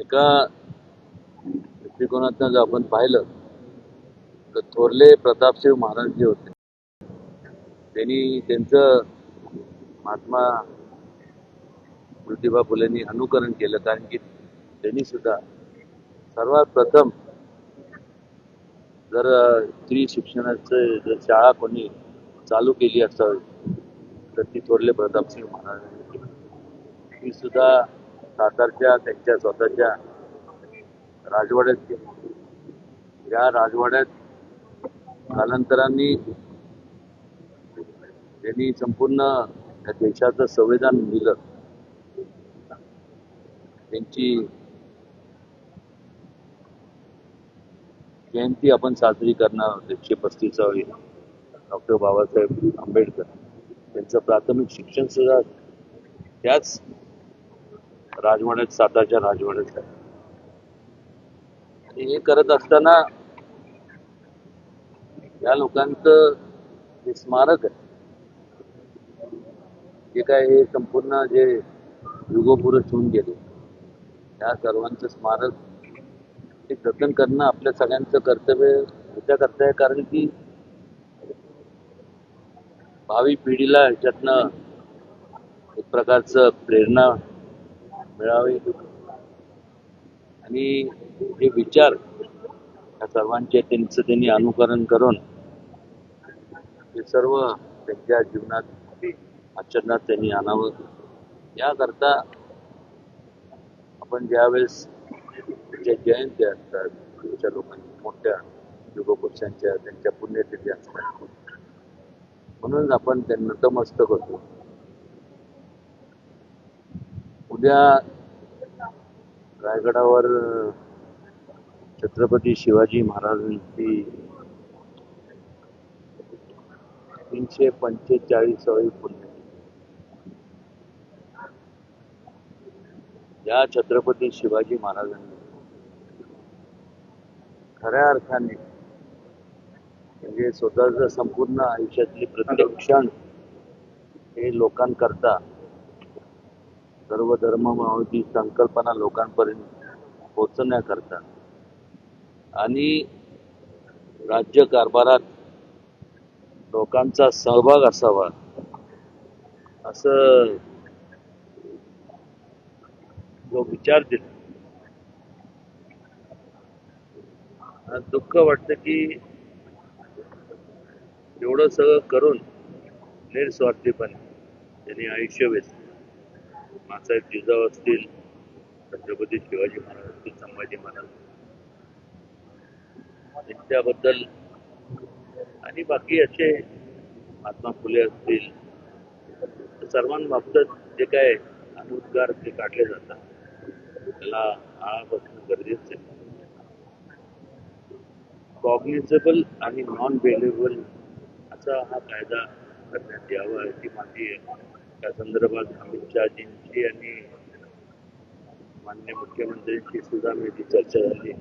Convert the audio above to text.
एका दृष्टिकोनातनं जर आपण पाहिलं तर थोरले प्रतापसिंह महाराज जे होते त्यांनी त्यांचं महात्मा ज्योतिबा फुलेंनी अनुकरण केलं. कारण की त्यांनी सुद्धा सर्वात प्रथम जर स्त्री शिक्षणाचं जर शाळा कोणी चालू केली असावी तर ती थोरले प्रतापसिंह महाराजांनी केली. ती सुद्धा सातारच्या त्यांच्या स्वतःच्या राजवाड्यात या राजवाड्यात कालांतराने त्यांनी संपूर्ण या देशाचं संविधान लिहिलं. त्यांची जयंती आपण साजरी करणार एकशे पस्तीसावी डॉक्टर बाबासाहेब आंबेडकर. त्यांचं प्राथमिक शिक्षण सुद्धा त्याच राजवाड्यात सातारच्या राजवाड्यात आणि हे करत असताना या लोकांचं जे स्मारक आहे जे काय हे संपूर्ण जे युगोपुरुष होऊन गेले त्या सर्वांचं स्मारक ते जतन करणं आपल्या सगळ्यांचं कर्तव्य ह्याच्याकरता आहे. कारण की भावी पिढीला ह्याच्यातनं एक प्रकारचं प्रेरणा मिळावी आणि हे विचार या सर्वांचे त्यांचं त्यांनी अनुकरण करून हे सर्व त्यांच्या जीवनात आचरणात त्यांनी आणावं. याकरता आपण ज्यावेळेस ज्या जयंत्या असतात तुमच्या लोकांच्या मोठ्या युगपुरुषांच्या त्यांच्या पुण्यतिथी असतात. म्हणून आपण त्यांना नतमस्तक होतो. सध्या रायगडावर छत्रपती शिवाजी महाराजांची तीनशे पंचेचाळीसावी पुण्यतिथी या छत्रपती शिवाजी महाराजांनी खऱ्या अर्थाने म्हणजे स्वतःच संपूर्ण आयुष्यातली प्रत्येक क्षण हे लोकांकरता सर्व धर्ममावची संकल्पना लोकांपर्यंत पोचण्याकरता आणि राज्य कारभारात लोकांचा सहभाग असावा असं जो विचार दिला. दुःख वाटतं की एवढं सगळं करून निस्वार्थीपणे त्यांनी आयुष्य वेचलं. मासाहेब जिजाऊ असतील छत्रपती शिवाजी महाराज असतील संभाजी महाराज त्यांच्याबद्दल आणि बाकी असे महात्मा फुले असतील सर्वांबाबत जे काय अनुद्गार ते काढले जातात. त्याला आळा बसणं गरजेचं. आहे कॉग्निझेबल आणि नॉन बेलेबल असा हा कायदा करण्यात यावा अशी माझी त्या संदर्भात अमित शहाजींची आणि मान्य मुख्यमंत्र्यांची सुद्धा मी चर्चा झाली.